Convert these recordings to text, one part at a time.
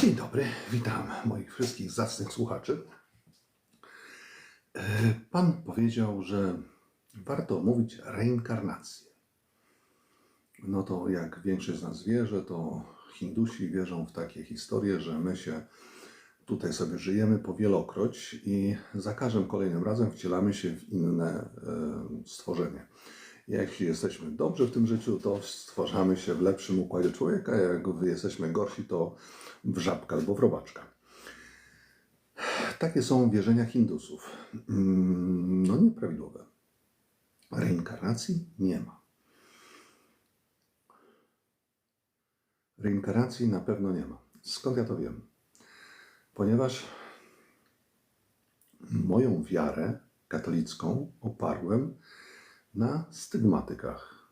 Dzień dobry, witam moich wszystkich zacnych słuchaczy. E, Pan powiedział, że warto omówić reinkarnację. No to jak większość z nas wie, że to Hindusi wierzą w takie historie, że my się tutaj sobie żyjemy powielokroć i za każdym kolejnym razem wcielamy się w inne e, stworzenie. Jeśli jesteśmy dobrzy w tym życiu, to stwarzamy się w lepszym układzie człowieka, jak jesteśmy gorsi, to w albo w robaczka. Takie są wierzenia Hindusów. Mm, No nieprawidłowe. Reinkarnacji nie ma. Reinkarnacji na pewno nie ma. Skąd ja to wiem? Ponieważ moją wiarę katolicką oparłem na stygmatykach,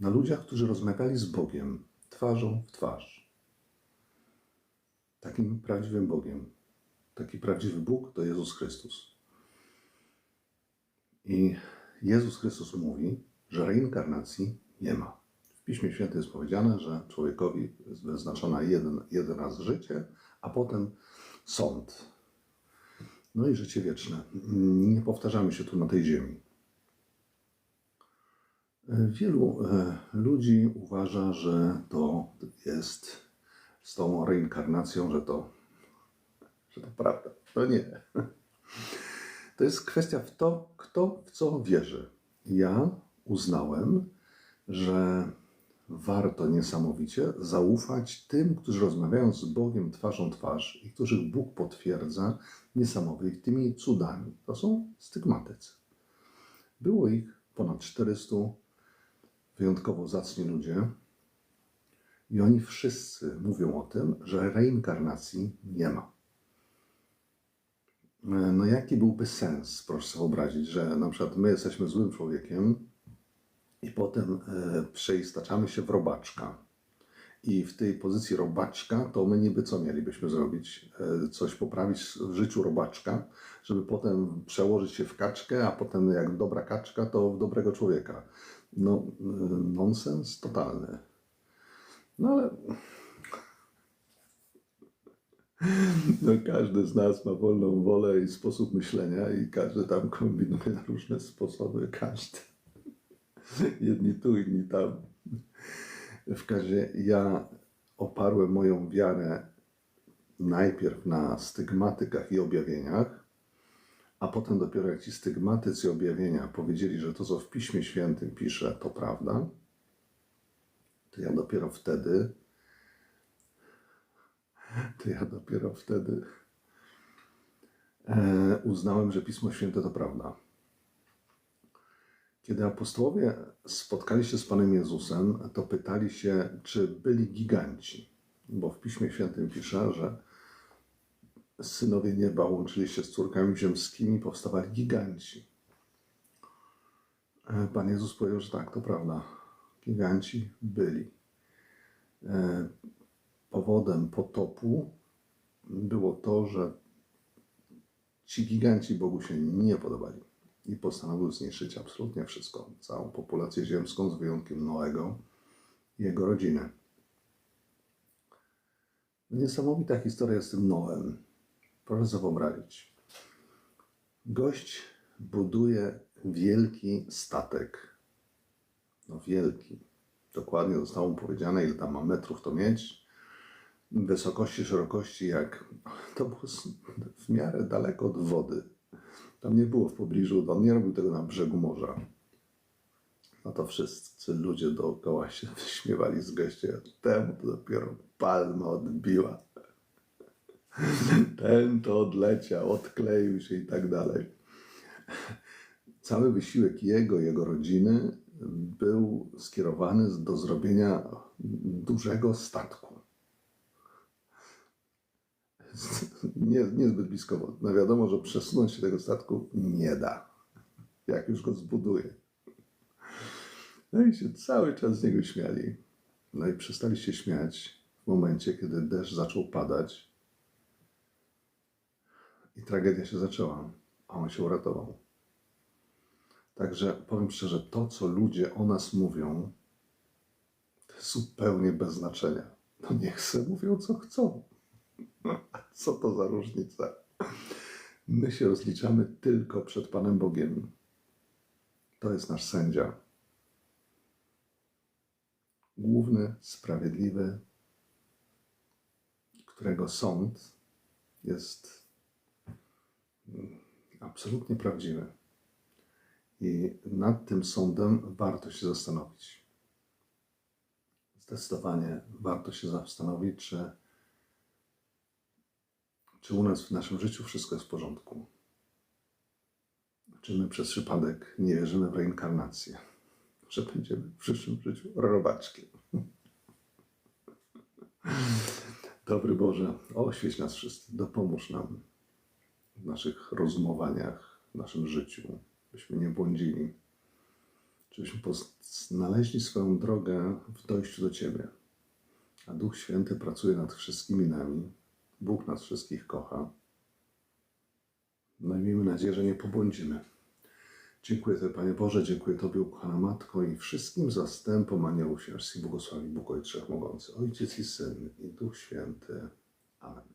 na ludziach, którzy rozmawiali z Bogiem twarzą w twarz. Takim prawdziwym Bogiem, taki prawdziwy Bóg to Jezus Chrystus. I Jezus Chrystus mówi, że reinkarnacji nie ma. W Piśmie Świętym jest powiedziane, że człowiekowi jest wyznaczona jeden, jeden raz życie, a potem sąd. No i życie wieczne. Nie powtarzamy się tu na tej ziemi. Wielu e, ludzi uważa, że to jest z tą reinkarnacją, że to, że to prawda. To nie. To jest kwestia w to, kto w co wierzy. Ja uznałem, że warto niesamowicie zaufać tym, którzy rozmawiają z Bogiem twarzą twarz i których Bóg potwierdza niesamowitymi cudami. To są stygmatycy. Było ich ponad 400 wyjątkowo zacni ludzie. I oni wszyscy mówią o tym, że reinkarnacji nie ma. E, No jaki byłby sens, proszę sobie wyobrazić, że na przykład my jesteśmy złym człowiekiem i potem e, przeistaczamy się w robaczka. I w tej pozycji robaczka, to my niby co mielibyśmy zrobić? E, Coś poprawić w życiu robaczka, żeby potem przełożyć się w kaczkę, a potem jak dobra kaczka, to w dobrego człowieka. No, e, nonsens totalny. No ale. No, każdy z nas ma wolną wolę i sposób myślenia, i każdy tam kombinuje na różne sposoby. Każdy. Jedni tu, inni tam. W każdym ja oparłem moją wiarę najpierw na stygmatykach i objawieniach, a potem dopiero jak ci stygmatycy objawienia powiedzieli, że to, co w Piśmie Świętym pisze, to prawda, to ja dopiero wtedy, to ja dopiero wtedy e, uznałem, że Pismo Święte to prawda. Kiedy apostołowie spotkali się z Panem Jezusem, to pytali się, czy byli giganci. Bo w Piśmie Świętym pisze, że synowie nieba łączyli się z córkami ziemskimi, powstawali giganci. E, Pan Jezus powiedział, że tak, to prawda. Giganci byli. E, Powodem potopu było to, że ci giganci Bogu się nie podobali i postanowił zniszczyć absolutnie wszystko, całą populację ziemską z wyjątkiem Noego i jego rodziny. Niesamowita historia z tym Noem. Proszę sobie wyobrazić. Gość buduje wielki statek. No wielki. Dokładnie zostało mu powiedziane, ile tam ma metrów to mieć. Wysokości, szerokości, jak to było w miarę daleko od wody. Tam nie było w pobliżu, on nie robił tego na brzegu morza. No to wszyscy ludzie dookoła się śmiewali z gościa. Temu to dopiero palma odbiła. Ten to odleciał, odkleił się i tak dalej. Cały wysiłek jego, jego rodziny był skierowany do zrobienia dużego statku. Nie, niezbyt blisko. No wiadomo, że przesunąć się tego statku nie da, jak już go zbuduje. No i się cały czas z niego śmiali. No i przestali się śmiać w momencie, kiedy deszcz zaczął padać i tragedia się zaczęła, a on się uratował. Także powiem szczerze, to co ludzie o nas mówią, to jest zupełnie bez znaczenia. No niech se mówią co chcą. Co to za różnica? My się rozliczamy tylko przed Panem Bogiem. To jest nasz sędzia. Główny, sprawiedliwy, którego sąd jest absolutnie prawdziwy. I nad tym sądem warto się zastanowić. Zdecydowanie warto się zastanowić, czy, czy u nas w naszym życiu wszystko jest w porządku. Czy my przez przypadek nie wierzymy w reinkarnację, że będziemy w przyszłym życiu robaczkiem. Dobry Boże, oświeć nas wszystkich, dopomóż nam w naszych rozumowaniach, w naszym życiu, byśmy nie błądzili, żebyśmy znaleźli swoją drogę w dojściu do Ciebie. A Duch Święty pracuje nad wszystkimi nami. Bóg nas wszystkich kocha. No i miejmy nadzieję, że nie pobłądzimy. Dziękuję Tobie, Panie Boże, dziękuję Tobie, ukochana Matko i wszystkim zastępom aniołów świętych i błogosławi Bóg Ojciec Wszechmogący, Ojciec i Syn i Duch Święty. Amen.